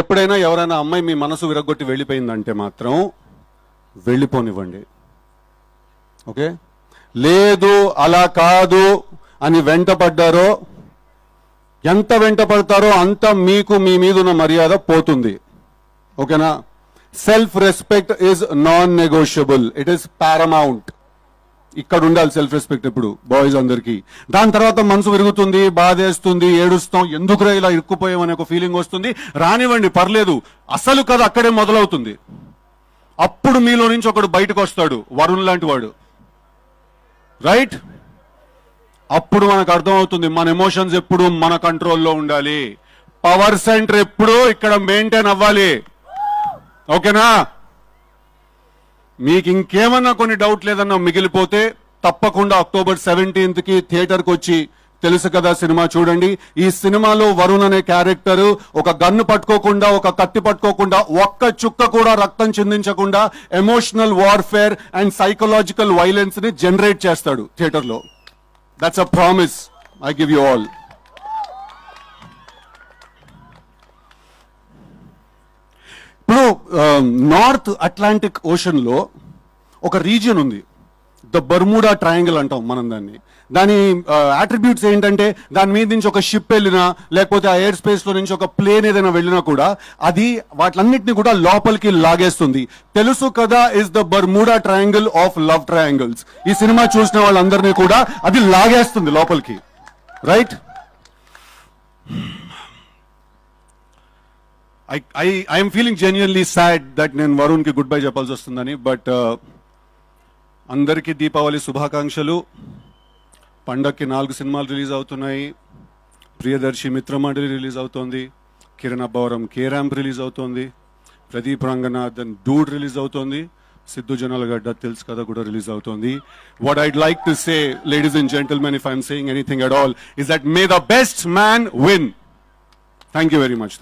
ఎప్పుడైనా ఎవరైనా అమ్మాయి మీ మనసు విరగొట్టి వెళ్ళిపోయిందంటే మాత్రం వెళ్ళిపోనివ్వండి. ఓకే? లేదు అలా కాదు అని వెంట పడ్డారో ఎంత వెంట పడతారో అంత మీకు మీ మీద ఉన్న మర్యాద పోతుంది. ఓకేనా? Self respect is non negotiable it is paramount ఇక్కడ ఉండాలి సెల్ఫ్ రెస్పెక్ట్ ఇప్పుడు బాయ్స్ అందరికి. దాని తర్వాత మనసు విరుగుతుంది బాధేస్తుంది ఏడుస్తాం ఎందుకురా ఇలా ఇరుక్కుపోయామనే ఒక ఫీలింగ్ వస్తుంది. రానివ్వండి పర్లేదు అసలు కథ అక్కడే మొదలవుతుంది. అప్పుడు మీలో నుంచి ఒకడు బయటకు వస్తాడు వరుణ్ లాంటి వాడు. రైట్ అప్పుడు మనకు అర్థమవుతుంది మన ఎమోషన్స్ ఎప్పుడు మన కంట్రోల్లో ఉండాలి. పవర్ సెంటర్ ఎప్పుడు ఇక్కడ మెయింటైన్ అవ్వాలి. ఓకేనా మీకు ఇంకేమన్నా కొన్ని డౌట్ లేదన్నా మిగిలిపోతే తప్పకుండా అక్టోబర్ సెవెంటీన్త్కి థియేటర్ వచ్చి తెలుసు కదా సినిమా చూడండి. ఈ సినిమాలో వరుణ్ అనే క్యారెక్టర్ ఒక గన్ను పట్టుకోకుండా ఒక కత్తి పట్టుకోకుండా ఒక్క చుక్క కూడా రక్తం చిందించకుండా ఎమోషనల్ వార్ఫేర్ అండ్ సైకలాజికల్ వైలెన్స్ని జనరేట్ చేస్తాడు థియేటర్లో that's a promise I give you all ఇప్పుడు నార్త్ అట్లాంటిక్ ఓషన్లో ఒక రీజియన్ ఉంది. ద బర్ముడా ట్రయాంగిల్ అంటాం మనం దాన్ని. దాని అట్రిబ్యూట్స్ ఏంటంటే దాని మీద నుంచి ఒక షిప్ వెళ్ళినా లేకపోతే ఆ ఎయిర్ స్పేస్లో నుంచి ఒక ప్లేన్ ఏదైనా వెళ్ళినా కూడా అది వాటిలన్నిటిని కూడా లోపలికి లాగేస్తుంది. తెలుసు కదా is the Bermuda Triangle of love triangles ఈ సినిమా చూసిన వాళ్ళందరినీ కూడా అది లాగేస్తుంది లోపలికి. Right I I I'm feeling genuinely sad that నేను వరుణ్కి గుడ్ బై చెప్పాల్సి వస్తుందని బట్ uh, అందరికీ దీపావళి శుభాకాంక్షలు. పండక్కి నాలుగు సినిమాలు రిలీజ్ అవుతున్నాయి. ప్రియదర్శి మిత్రమండలి రిలీజ్ అవుతోంది. Kiran Abbavaram K Ramp release అవుతోంది. ప్రదీప్ రంగనాథన్ డూడ్ రిలీజ్ అవుతోంది. సిద్ధు జనాలగడ్డ తెలుసు కదా కూడా రిలీజ్ అవుతోంది. What I'd like to say ladies and gentlemen if I'm saying anything at all is that may the best man win thank you very much